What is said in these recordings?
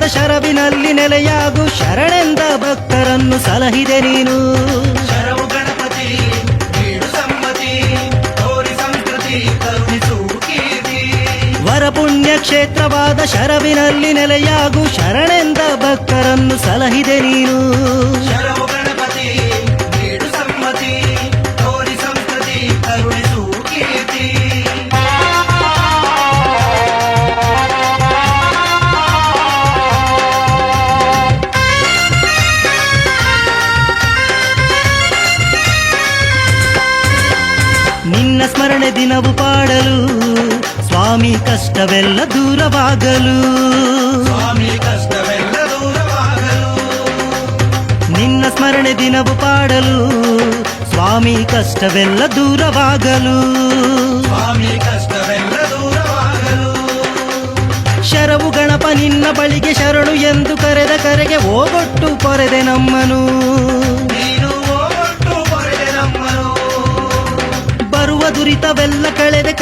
ಕ್ಷೇತ್ರವಾದ ಶರವಿನಲ್ಲಿ ನೆಲೆಯಾಗು ಶರಣೆಂದ ಭಕ್ತರನ್ನು ಸಲಹಿದೆ ನೀನು. ಶರವು ಗಣಪತಿ ಸಮ್ಮತಿ ಸಂಸ್ಕೃತಿ ಪುಣ್ಯ ಕ್ಷೇತ್ರವಾದ ಶರವಿನಲ್ಲಿ ನೆಲೆಯಾಗು ಶರಣೆಂದ ಭಕ್ತರನ್ನು ಸಲಹಿದೆ ನೀನು. ನಿನ್ನ ಸ್ಮರಣೆ ದಿನವು ಪಾಡಲು. ಸ್ವಾಮಿ ಕಷ್ಟವೆಲ್ಲ ದೂರವಾಗಲು. ಸ್ವಾಮಿ ಕಷ್ಟವೆಲ್ಲ ದೂರವಾಗಲು. ನಿನ್ನ ಸ್ಮರಣೆ ದಿನವು ಪಾಡಲು. ಸ್ವಾಮಿ ಕಷ್ಟವೆಲ್ಲ ದೂರವಾಗಲು. ಸ್ವಾಮಿ ಕಷ್ಟವೆಲ್ಲ ದೂರವಾಗಲು. ಶರವು ಗಣಪ ನಿನ್ನ ಬಳಿಗೆ ಶರಣು ಎಂದು ಕರೆದ ಕರೆಗೆ ಓಗೊಟ್ಟು ಕೊರೆದೆ ನಮ್ಮನು.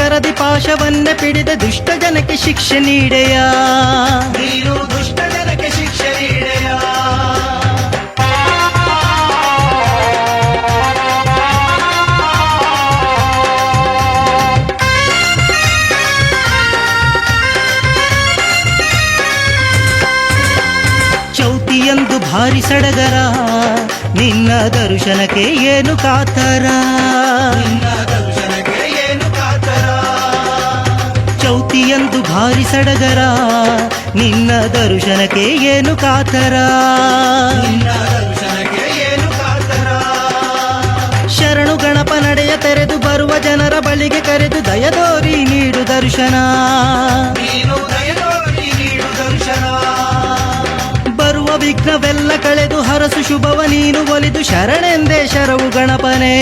ಕಳೆದೆ ಪಾಶವನ್ನ ಪಾಶವನ್ನೇ ಪಿಡಿದ ದುಷ್ಟ ಜನಕ್ಕೆ ಶಿಕ್ಷೆ ನೀಡೆಯ. ನೀನು ದುಷ್ಟ ಜನಕ್ಕೆ ಶಿಕ್ಷೆ ನೀಡೆಯ. ಚೌತಿಯಂದು ಭಾರಿ ಸಡಗರ ನಿನ್ನ ದರ್ಶನಕ್ಕೆ ಏನು ಕಾತರ? ಭಾರಿ ಸಡಗರ ನಿನ್ನ ದರ್ಶನಕ್ಕೆ ಏನು ಕಾತರ? ಶರಣು ಗಣಪ ನಡೆಯ ತೆರೆದು ಬರುವ ಜನರ ಬಳಿಗೆ ಕರೆದು ದಯದೋರಿ ನೀಡು ದರ್ಶನ. ನೀನು ದಯದೋರಿ ನೀಡು ದರ್ಶನ. ಬರುವ ವಿಘ್ನವೆಲ್ಲ ಕಳೆದು ಹರಸು ಶುಭವ ನೀನು ಒಲಿದು ಶರಣೆಂದೇ ಶರವು ಗಣಪನೇ.